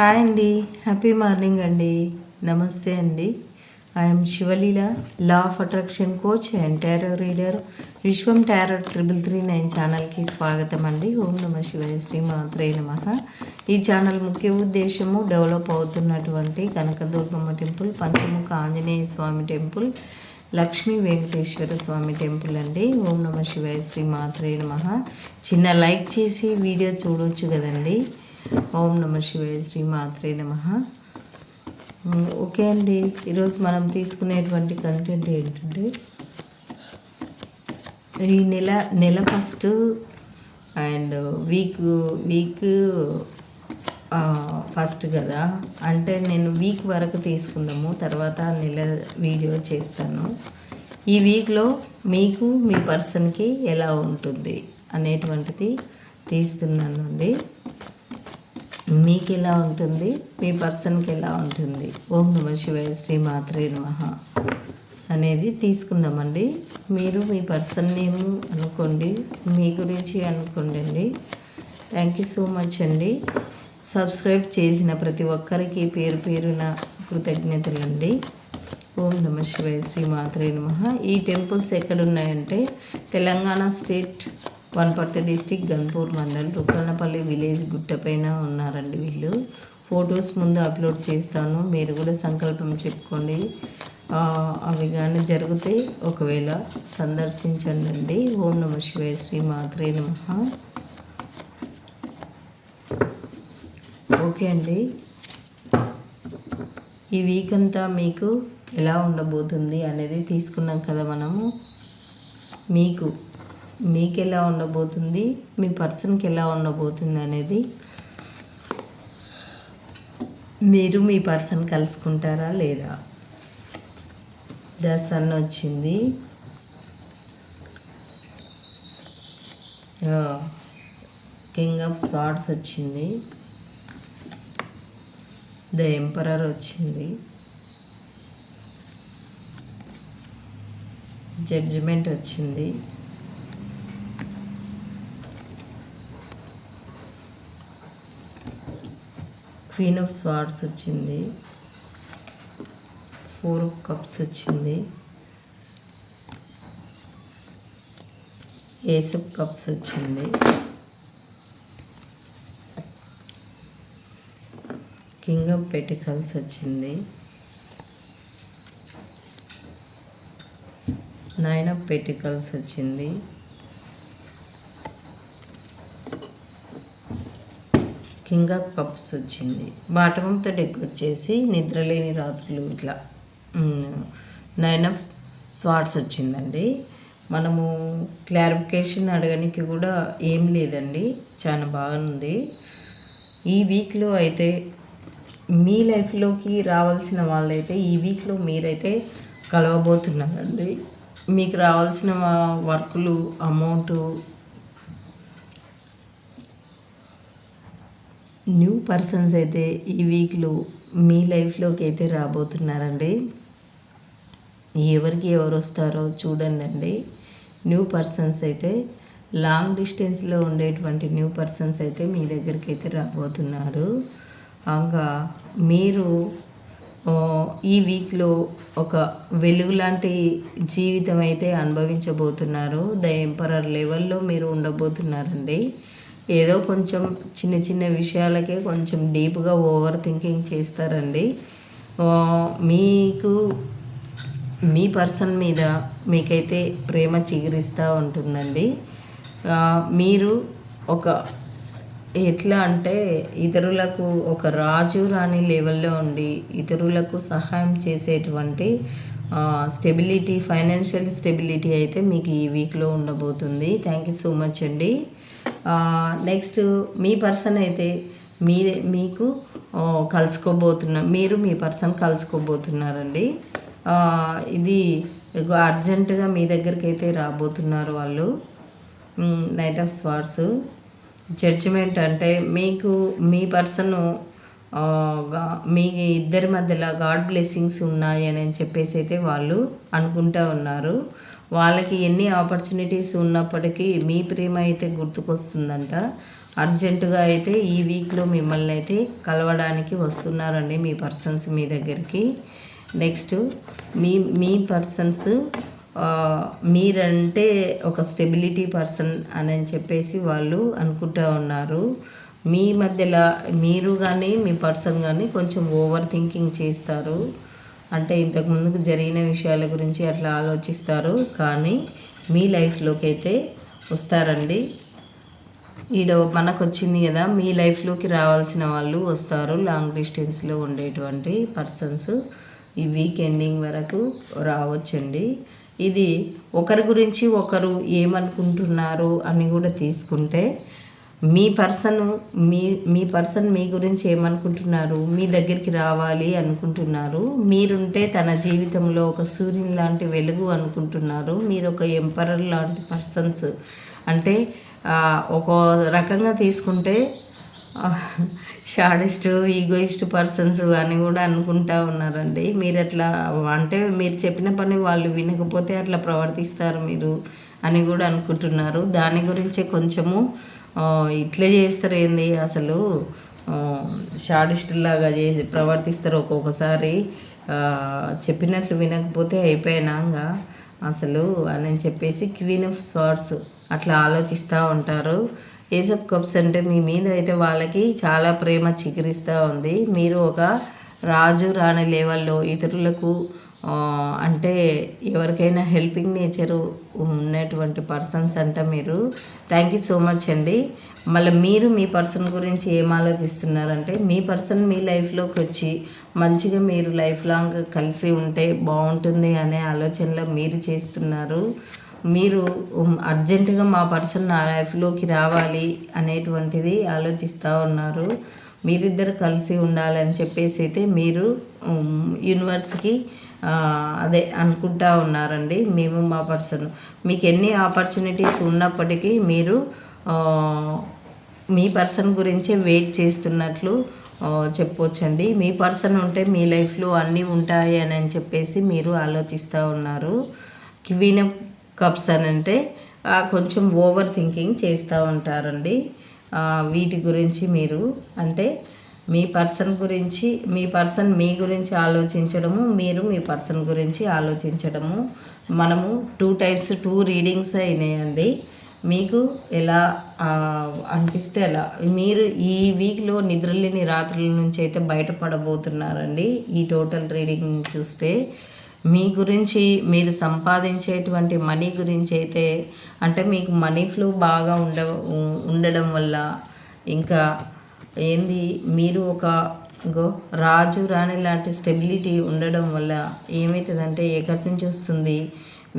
Hi అండి. Happy morning అండి. నమస్తే అండి. I'm Sivaleela law of attraction coach and tarot reader Vishwam tarot triple three nine ఛానల్కి స్వాగతం అండి. ఓం నమ శివాయ శ్రీ మాత్రే నమ. ఈ ఛానల్ ముఖ్య ఉద్దేశము డెవలప్ అవుతున్నటువంటి Kanakadurgamma temple Panchamukha Anjaneya Swamy temple Lakshmi Venkateswara Swamy temple అండి. ఓం నమ శివాయ శ్రీ మాత్రే నమ. చిన్న లైక్ చేసి వీడియో చూడొచ్చు కదండి. ఓం నమ శివాయ శ్రీ మాత్రే నమ. ఓకే అండి. ఈరోజు మనం తీసుకునేటువంటి కంటెంట్ ఏంటంటే ఈ నెల నెల first and week week first కదా. అంటే నేను వీక్ వరకు తీసుకుందాము తర్వాత నెల వీడియో చేస్తాను. ఈ వీక్లో మీకు మీ పర్సన్కి ఎలా ఉంటుంది అనేటువంటిది తీస్తున్నాను అండి మీకు ఎలా ఉంటుంది? మీ పర్సన్కి ఎలా ఉంటుంది? ఓం నమ శివాయ శ్రీ మాత్రే నమ అనేది తీసుకుందామండి. మీరు మీ పర్సన్ నేమ్ అనుకోండి మీ గురించి అనుకోండి అండి థ్యాంక్ యూ సో మచ్ అండి. సబ్స్క్రైబ్ చేసిన ప్రతి ఒక్కరికి పేరు పేరున కృతజ్ఞతలండి ఓం నమ శివాయ శ్రీ మాత్రే నమ. ఈ temples ఎక్కడున్నాయంటే Telangana state Wanaparthy district Ganpur mandal Rukkannapalli village గుట్టపైన ఉన్నారండి వీళ్ళు. ఫొటోస్ ముందు అప్లోడ్ చేస్తాను. మీరు కూడా సంకల్పం చెప్పుకోండి. అవి కానీ జరిగితే ఒకవేళ సందర్శించండి అండి ఓం నమ శివాయ శ్రీ మాత్రే నమ. ఓకే అండి. ఈ వీక్ అంతా మీకు ఎలా ఉండబోతుంది అనేది తీసుకున్నాం కదా మనము. మీకు మీకు ఎలా ఉండబోతుంది? మీ పర్సన్కి ఎలా ఉండబోతుంది అనేది మీరు మీ పర్సన్ కలుసుకుంటారా లేదా? ద సన్ వచ్చింది. కింగ్ ఆఫ్ స్వార్డ్స్ వచ్చింది. ద ఎంపరర్ వచ్చింది. జడ్జిమెంట్ వచ్చింది. క్వీన్ ఆఫ్ స్వార్డ్స్ వచ్చింది. ఫోర్ ఆఫ్ కప్స్ వచ్చింది. ఏస్ ఆఫ్ కప్స్ వచ్చింది. కింగ్ ఆఫ్ పెటికల్స్ వచ్చింది. నైన్ ఆఫ్ పెటికల్స్ వచ్చింది. కింగ్ ఆఫ్ కప్స్ వచ్చింది. బాటమంతో డెకరేట్ చేసి నిద్రలేని రాత్రులు ఇట్లా నైన్ ఆఫ్ స్వాట్స్ వచ్చిందండి. మనము క్లారిఫికేషన్ అడగడానికి కూడా ఏం లేదండి. చాలా బాగుంది. ఈ వీక్లో అయితే మీ లైఫ్లోకి రావాల్సిన వాళ్ళైతే ఈ వీక్లో మీరైతే కలవబోతున్నారండి. మీకు రావాల్సిన వర్కులు అమౌంట్ న్యూ పర్సన్స్ అయితే ఈ వీక్లో మీ లైఫ్లోకి అయితే రాబోతున్నారండి. ఎవరికి ఎవరు వస్తారో చూడండి అండి న్యూ పర్సన్స్ అయితే లాంగ్ డిస్టెన్స్లో ఉండేటువంటి న్యూ పర్సన్స్ అయితే మీ దగ్గరికి అయితే రాబోతున్నారు. ఇంకా మీరు ఈ వీక్లో ఒక వెలుగు లాంటి జీవితం అయితే అనుభవించబోతున్నారు. ద ఎంపరర్ లెవెల్లో మీరు ఉండబోతున్నారండి. ఏదో కొంచెం చిన్న చిన్న విషయాలకే కొంచెం డీప్గా ఓవర్ థింకింగ్ చేస్తారండి. మీకు మీ పర్సన్ మీద మీకైతే ప్రేమ చిగురిస్తూ ఉంటుందండి. మీరు ఒక ఎట్లా అంటే ఇతరులకు ఒక రాజు రాణి లెవెల్లో ఉండి ఇతరులకు సహాయం చేసేటువంటి స్టెబిలిటీ ఫైనాన్షియల్ స్టెబిలిటీ అయితే మీకు ఈ వీక్లో ఉండబోతుంది. థ్యాంక్ యూ సో మచ్ అండి. నెక్స్ట్ మీ పర్సన్ అయితే మీరే మీకు కలుసుకోబోతున్న మీరు మీ పర్సన్ కలుసుకోబోతున్నారండి. ఇది అర్జెంటుగా మీ దగ్గరికి అయితే రాబోతున్నారు వాళ్ళు. నైట్ ఆఫ్ స్వార్స్ జడ్జిమెంట్ అంటే మీకు మీ పర్సన్ మీ ఇద్దరి మధ్యలో గాడ్ బ్లెస్సింగ్స్ ఉన్నాయి అని చెప్పేసి అయితే వాళ్ళు అనుకుంటూ ఉన్నారు. వాళ్ళకి ఎన్ని ఆపర్చునిటీస్ ఉన్నప్పటికీ మీ ప్రేమ అయితే గుర్తుకొస్తుందంట. అర్జెంటుగా అయితే ఈ వీక్లో మిమ్మల్ని అయితే కలవడానికి వస్తున్నారండి మీ పర్సన్స్ మీ దగ్గరికి. నెక్స్ట్ మీ మీ పర్సన్స్ మీరంటే ఒక స్టెబిలిటీ పర్సన్ అని చెప్పేసి వాళ్ళు అనుకుంటూ ఉన్నారు. మీ మధ్యలో మీరు కానీ మీ పర్సన్ కానీ కొంచెం ఓవర్ థింకింగ్ చేస్తారు. అంటే ఇంతకు ముందుకు జరిగిన విషయాల గురించి అట్లా ఆలోచిస్తారు. కానీ మీ లైఫ్లోకి అయితే వస్తారండి. ఈడ మనకు వచ్చింది కదా మీ లైఫ్లోకి రావాల్సిన వాళ్ళు వస్తారు. లాంగ్ డిస్టెన్స్లో ఉండేటువంటి పర్సన్స్ ఈ వీక్ ఎండింగ్ వరకు రావచ్చండి. ఇది ఒకరి గురించి ఒకరు ఏమనుకుంటున్నారు అని కూడా తీసుకుంటే మీ పర్సన్ మీ మీ పర్సన్ మీ గురించి ఏమనుకుంటున్నారు? మీ దగ్గరికి రావాలి అనుకుంటున్నారు. మీరుంటే తన జీవితంలో ఒక సూర్యుని లాంటి వెలుగు అనుకుంటున్నారు. మీరు ఒక ఎంపరర్ లాంటి పర్సన్స్. అంటే ఒక రకంగా తీసుకుంటే షాడెస్ట్ ఈగోయిస్ట్ పర్సన్స్ అని కూడా అనుకుంటా ఉన్నారండి. మీరు అట్లా అంటే మీరు చెప్పిన పని వాళ్ళు వినకపోతే అట్లా ప్రవర్తిస్తారు మీరు అని కూడా అనుకుంటున్నారు. దాని గురించే కొంచెము ఇట్లే చేస్తారు ఏంది అసలు లాగా చేసి ప్రవర్తిస్తారు ఒక్కొక్కసారి. చెప్పినట్లు వినకపోతే అయిపోయినాక అసలు అని చెప్పేసి క్వీన్ ఆఫ్ స్వార్డ్స్ అట్లా ఆలోచిస్తూ ఉంటారు. ఏసప్ కప్స్ అంటే మీ మీద అయితే వాళ్ళకి చాలా ప్రేమ చిగురిస్తూ ఉంది. మీరు ఒక రాజు రాణి లెవెల్లో ఇతరులకు అంటే ఎవరికైనా హెల్పింగ్ నేచర్ ఉన్నటువంటి పర్సన్స్ అంట మీరు. థ్యాంక్ యూ సో మచ్ అండి. మళ్ళీ మీరు మీ పర్సన్ గురించి ఏం ఆలోచిస్తున్నారంటే మీ పర్సన్ మీ లైఫ్లోకి వచ్చి మంచిగా మీరు లైఫ్ లాంగ్ కలిసి ఉంటే బాగుంటుంది అనే ఆలోచనలో మీరు చేస్తున్నారు. మీరు అర్జెంటుగా మా పర్సన్ నా లైఫ్లోకి రావాలి అనేటువంటిది ఆలోచిస్తూ ఉన్నారు. మీరిద్దరు కలిసి ఉండాలని చెప్పేసి అయితే మీరు యూనివర్స్కి అదే అనుకుంటా ఉన్నారండి. మేము మా పర్సన్ మీకు ఎన్ని ఆపర్చునిటీస్ ఉన్నప్పటికీ మీరు మీ పర్సన్ గురించే వెయిట్ చేస్తున్నట్లు చెప్పొచ్చండి. మీ పర్సన్ ఉంటే మీ లైఫ్లో అన్నీ ఉంటాయి అని చెప్పేసి మీరు ఆలోచిస్తూ ఉన్నారు. క్వీన్ కప్స్ అని అంటే కొంచెం ఓవర్ థింకింగ్ చేస్తూ ఉంటారండి. వీటి గురించి మీరు అంటే మీ పర్సన్ గురించి మీ పర్సన్ మీ గురించి ఆలోచించడము మీరు మీ పర్సన్ గురించి ఆలోచించడము. మనము టూ టైప్స్ టూ రీడింగ్స్ అయినాయండి. మీకు ఎలా అనిపిస్తే అలా. మీరు ఈ వీక్లో నిద్రలేని రాత్రుల నుంచి అయితే బయటపడబోతున్నారండి. ఈ టోటల్ రీడింగ్ చూస్తే మీ గురించి మీరు సంపాదించేటువంటి మనీ గురించి అయితే అంటే మీకు మనీ ఫ్లో బాగా ఉండ ఉండడం వల్ల ఇంకా ఏంది? మీరు ఒక గో రాజు రాణి లాంటి స్టెబిలిటీ ఉండడం వల్ల ఏమవుతుందంటే ఎక్కడి నుంచి వస్తుంది?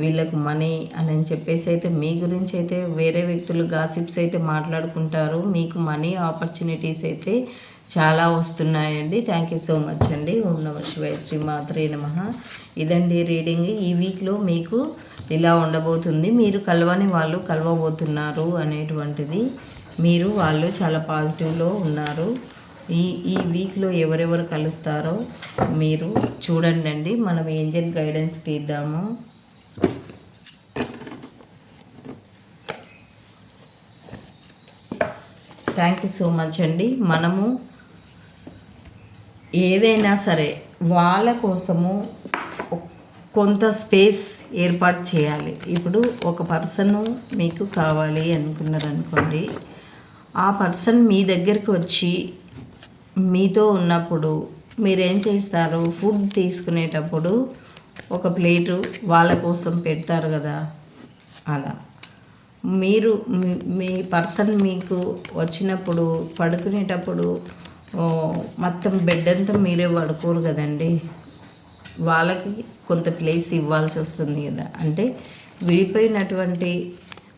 వీళ్ళకు మనీ అని చెప్పేసి అయితే మీ గురించి అయితే వేరే వ్యక్తులు గాసిప్స్ అయితే మాట్లాడుకుంటారు. మీకు మనీ ఆపర్చునిటీస్ అయితే చాలా వస్తున్నాయండి. థ్యాంక్ యూ సో మచ్ అండి. ఓం నమ శివాయ శ్రీ మాత్రే నమ. ఇదండి రీడింగ్. ఈ వీక్లో మీకు ఇలా ఉండబోతుంది. మీరు కలవని వాళ్ళు కలవబోతున్నారు అనేటువంటిది. మీరు వాళ్ళు చాలా పాజిటివ్లో ఉన్నారు. ఈ ఈ వీక్లో ఎవరెవరు కలుస్తారో మీరు చూడండి అండి మనం ఏంజల్ గైడెన్స్ తీద్దాము. థ్యాంక్ యూ సో మచ్ అండి. మనము ఏదైనా సరే వాళ్ళ కోసము కొంత స్పేస్ ఏర్పాటు చేయాలి. ఇప్పుడు ఒక పర్సన్ మీకు కావాలి అనుకున్నారనుకోండి. ఆ పర్సన్ మీ దగ్గరికి వచ్చి మీతో ఉన్నప్పుడు మీరేం చేస్తారు? ఫుడ్ తీసుకునేటప్పుడు ఒక ప్లేటు వాళ్ళ కోసం పెడతారు కదా? అలా. మీరు మీ పర్సన్ మీకు వచ్చినప్పుడు పడుకునేటప్పుడు మొత్తం బెడ్ అంతా మీరే పడుకోరు కదండి. వాళ్ళకి కొంత ప్లేస్ ఇవ్వాల్సి వస్తుంది కదా. అంటే విడిపోయినటువంటి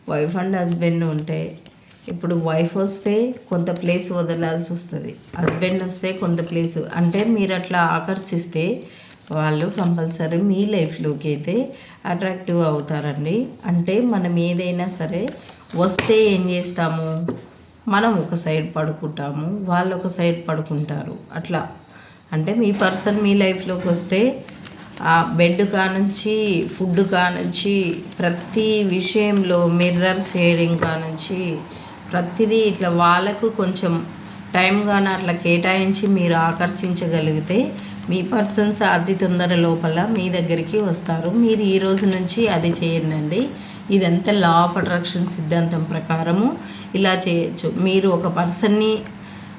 వైఫ్ అండ్ హస్బెండ్ ఉంటే ఇప్పుడు వైఫ్ వస్తే కొంత ప్లేస్ వదలాల్సి వస్తుంది. హస్బెండ్ వస్తే కొంత ప్లేస్ అంటే మీరు అట్లా ఆకర్షిస్తే వాళ్ళు కంపల్సరీ మీ లైఫ్లోకి అయితే అట్రాక్టివ్ అవుతారండి. అంటే మనం ఏదైనా సరే వస్తే ఏం చేస్తాము? మనం ఒక సైడ్ పడుకుంటాము వాళ్ళు ఒక సైడ్ పడుకుంటారు. అట్లా. అంటే మీ పర్సన్ మీ లైఫ్లోకి వస్తే ఆ బెడ్ కానుంచి ఫుడ్ కానుంచి ప్రతి విషయంలో మిర్రర్ షేరింగ్ కానుంచి ప్రతిదీ ఇట్లా వాళ్ళకు కొంచెం టైం కానీ అట్లా కేటాయించి మీరు ఆకర్షించగలిగితే మీ పర్సన్స్ అతి తొందర లోపల మీ దగ్గరికి వస్తారు. మీరు ఈ రోజు నుంచి అది చేయండి ఇదంతా లా ఆఫ్ అట్రాక్షన్ సిద్ధాంతం ప్రకారము. ఇలా చేయొచ్చు. మీరు ఒక పర్సన్ని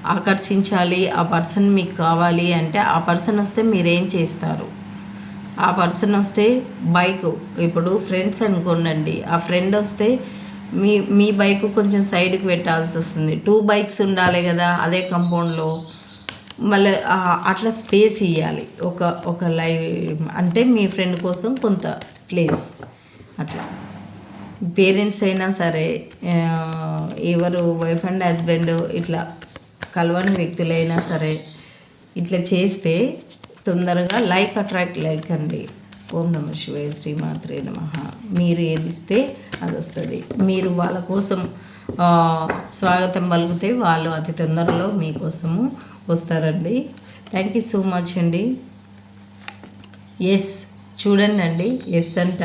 ఆకర్షించాలి ఆ పర్సన్ మీకు కావాలి అంటే ఆ పర్సన్ వస్తే మీరేం చేస్తారు? ఆ పర్సన్ వస్తే బైక్ ఇప్పుడు ఫ్రెండ్స్ అనుకోండి ఆ ఫ్రెండ్ వస్తే మీ మీ బైక్ కొంచెం సైడ్కి పెట్టాల్సి వస్తుంది. టూ బైక్స్ ఉండాలి కదా అదే కంపౌండ్లో మళ్ళీ అట్లా స్పేస్ ఇవ్వాలి ఒక ఒక లైవ్ అంటే మీ ఫ్రెండ్ కోసం కొంత ప్లేస్ అట్లా. పేరెంట్స్ అయినా సరే ఎవరు వైఫ్ అండ్ హస్బెండ్ ఇట్లా కలవని వ్యక్తులైనా సరే ఇట్లా చేస్తే తొందరగా లైక్ అట్రాక్ట్ లైక్ అండి. ఓం నమ శివాయ శ్రీమాత్రే నమ. మీరు ఏది ఇస్తే అది వస్తుంది మీరు వాళ్ళ కోసం స్వాగతం పలికితే వాళ్ళు అతి తొందరలో మీకోసము వస్తారండి. థ్యాంక్ యూ సో మచ్ అండి. ఎస్ చూడండి అండి. ఎస్ అంట.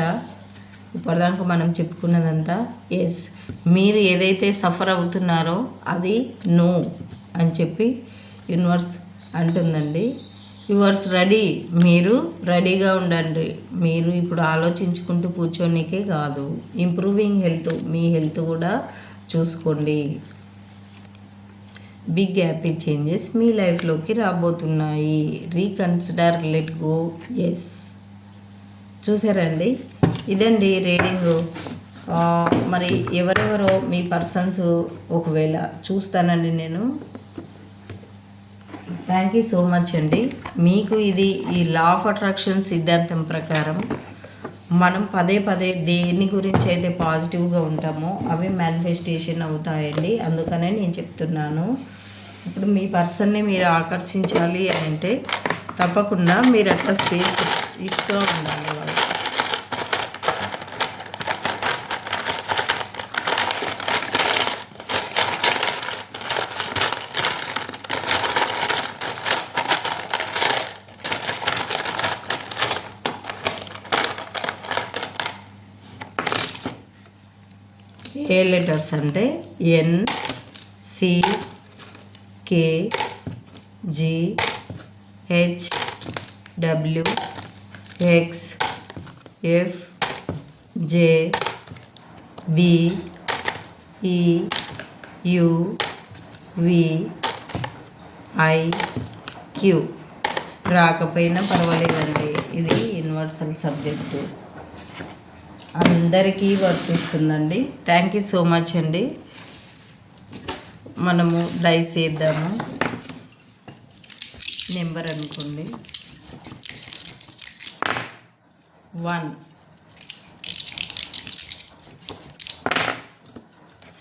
ఇప్పటిదాకా మనం చెప్పుకున్నదంతా ఎస్ మీరు ఏదైతే సఫర్ అవుతున్నారో అది నో అని చెప్పి యూనివర్స్ అంటుందండి. Yours ready? మీరు రెడీగా ఉండండి. మీరు ఇప్పుడు ఆలోచించుకుంటూ కూర్చోనికే కాదు. ఇంప్రూవింగ్ హెల్త్ మీ హెల్త్ కూడా చూసుకోండి. బిగ్ హ్యాపీ చేంజెస్ మీ లైఫ్లోకి రాబోతున్నాయి. Reconsider let go. ఎస్ చూసారండి ఇదండి రీడింగ్. మరి ఎవరెవరో మీ పర్సన్స్ ఒకవేళ చూస్తానండి నేను. థ్యాంక్ యూ సో మచ్ అండి మీకు ఇది ఈ లా ఆఫ్ అట్రాక్షన్ సిద్ధాంతం ప్రకారం మనం పదే పదే దేని గురించి అయితే పాజిటివ్గా ఉంటామో అవి మేనిఫెస్టేషన్ అవుతాయండి. అందుకనే నేను చెప్తున్నాను. ఇప్పుడు మీ పర్సన్ని మీరు ఆకర్షించాలి అని అంటే తప్పకుండా మీరు అట్లా స్పేస్ ఇస్తూ ఉండాలి వాళ్ళు ఏ లెటర్స్ అంటే N C K G H W X F J B E U V I Q. రాకపోయినా పర్వాలేదండి. ఇది యూనివర్సల్ సబ్జెక్టు అందరికీ వర్తిస్తుందండి థ్యాంక్ యూ సో మచ్ అండి. మనము డైస్ వేద్దాము నెంబర్ అనుకోండి. వన్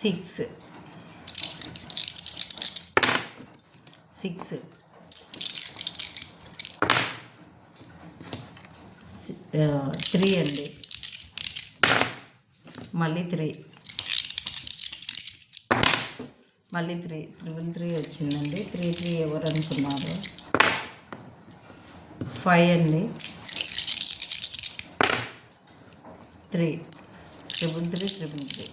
సిక్స్ సిక్స్ త్రీ అండి. మళ్ళీ త్రీ. మళ్ళీ త్రీ. త్రిబుల్ త్రీ వచ్చిందండి. త్రీ త్రీ ఎవరు అనుకున్నారు? ఫైవ్ అండి. Three. Triple three triple three.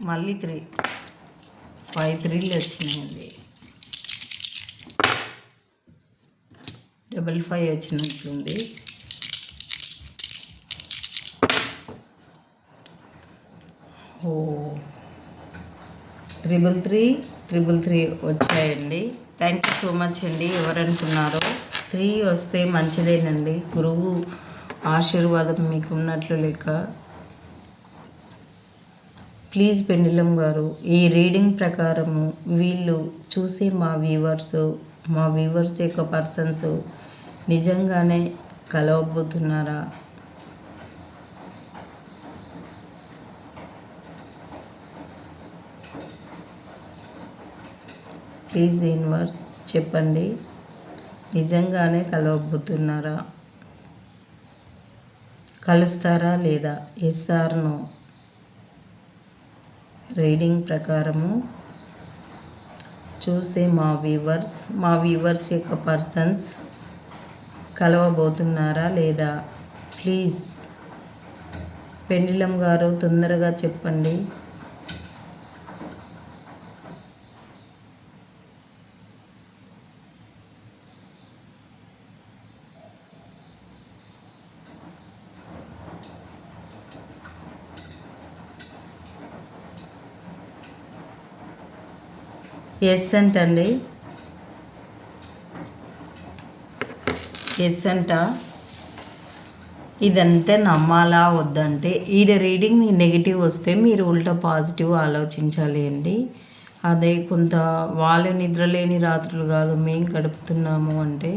మళ్ళీ త్రీ. ఫైవ్ త్రీలు వచ్చినాయండి. డబల్ ఫైవ్ వచ్చినట్లుంది. ఓ. త్రిబుల్ త్రీ త్రిబుల్ త్రీ వచ్చాయండి. థ్యాంక్ యూ సో మచ్ అండి. ఎవరనుకున్నారో త్రీ వస్తే మంచిదేనండి. గురువు ఆశీర్వాదం మీకు ఉన్నట్లు లెక్క ప్లీజ్ పెండిలం గారు ఈ రీడింగ్ ప్రకారము వీళ్ళు చూసే మా వ్యూవర్స్ మా వ్యూవర్స్ యొక్క పర్సన్స్ నిజంగానే కలవబోతున్నారా? ప్లీజ్ యూనివర్స్ చెప్పండి. నిజంగానే కలవబోతున్నారా? కలుస్తారా లేదా? ఎస్ఆర్ను రీడింగ్ ప్రకారము చూసే మా వ్యూవర్స్ మా వ్యూవర్స్ యొక్క పర్సన్స్ కలవబోతున్నారా లేదా? ప్లీజ్ పెండిలం గారు తొందరగా చెప్పండి. ఎస్ అండి ఎస్ ఇదంతే ఇదంతా నమ్మాలా వద్దంటే ఈడ రీడింగ్ నెగిటివ్ వస్తే మీరు ఉల్టా పాజిటివ్ ఆలోచించాలి అండి. అదే కొంత వాళ్ళు నిద్రలేని రాత్రులు కాదు మేము గడుపుతున్నాము అంటే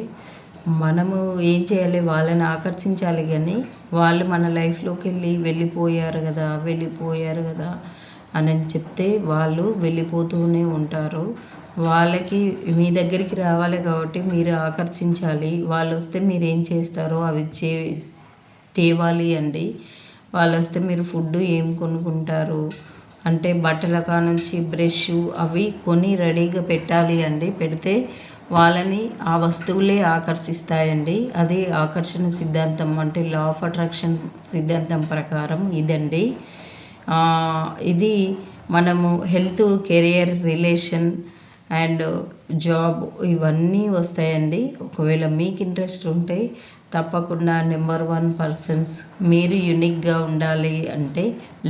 మనము ఏం చేయాలి? వాళ్ళని ఆకర్షించాలి కానీ వాళ్ళు మన లైఫ్లోకి వెళ్ళి వెళ్ళిపోయారు కదా వెళ్ళిపోయారు కదా అని చెప్తే వాళ్ళు వెళ్ళిపోతూనే ఉంటారు. వాళ్ళకి మీ దగ్గరికి రావాలి కాబట్టి మీరు ఆకర్షించాలి. వాళ్ళు వస్తే మీరు ఏం చేస్తారో అవి చే తేవాలి అండి. వాళ్ళు వస్తే మీరు ఫుడ్ ఏం కొనుక్కుంటారు? అంటే బట్టల కానుంచి బ్రష్ అవి కొని రెడీగా పెట్టాలి అండి. పెడితే వాళ్ళని ఆ వస్తువులే ఆకర్షిస్తాయండి. అది ఆకర్షణ సిద్ధాంతం అంటే లా ఆఫ్ అట్రాక్షన్ సిద్ధాంతం ప్రకారం ఇదండి. ఇది మనము health career relation and job ఇవన్నీ వస్తాయండి. ఒకవేళ మీకు ఇంట్రెస్ట్ ఉంటే తప్పకుండా నెంబర్ వన్ పర్సన్స్ మీరు యునిక్గా ఉండాలి అంటే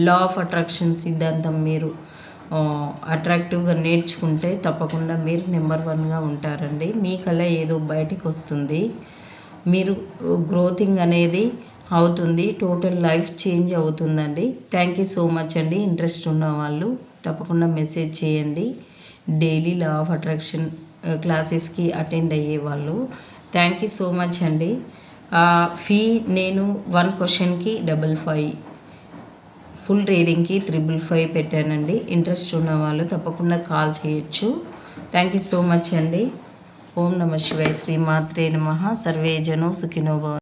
లా ఆఫ్ అట్రాక్షన్ సిద్ధాంతం మీరు అట్రాక్టివ్గా నేర్చుకుంటే తప్పకుండా మీరు నెంబర్ వన్గా ఉంటారండి. మీ కళ ఏదో బయటికి వస్తుంది మీరు గ్రోతింగ్ అనేది అవుతుంది. టోటల్ లైఫ్ చేంజ్ అవుతుందండి. థ్యాంక్ యూ సో మచ్ అండి. ఇంట్రెస్ట్ ఉన్న వాళ్ళు తప్పకుండా మెసేజ్ చేయండి. డైలీ లా ఆఫ్ అట్రాక్షన్ క్లాసెస్కి అటెండ్ అయ్యే వాళ్ళు. థ్యాంక్ యూ సో మచ్ అండి. ఫీ నేను వన్ క్వశ్చన్కి డబల్ ఫైవ్ ఫుల్ రీడింగ్కి త్రిబుల్ ఫైవ్ పెట్టానండి. ఇంట్రెస్ట్ ఉన్న వాళ్ళు తప్పకుండా కాల్ చేయొచ్చు. థ్యాంక్ యూ సో మచ్ అండి. ఓం నమ శివాయ. శ్రీ మాత్రే నమ. సర్వేజనో సుఖినోభవ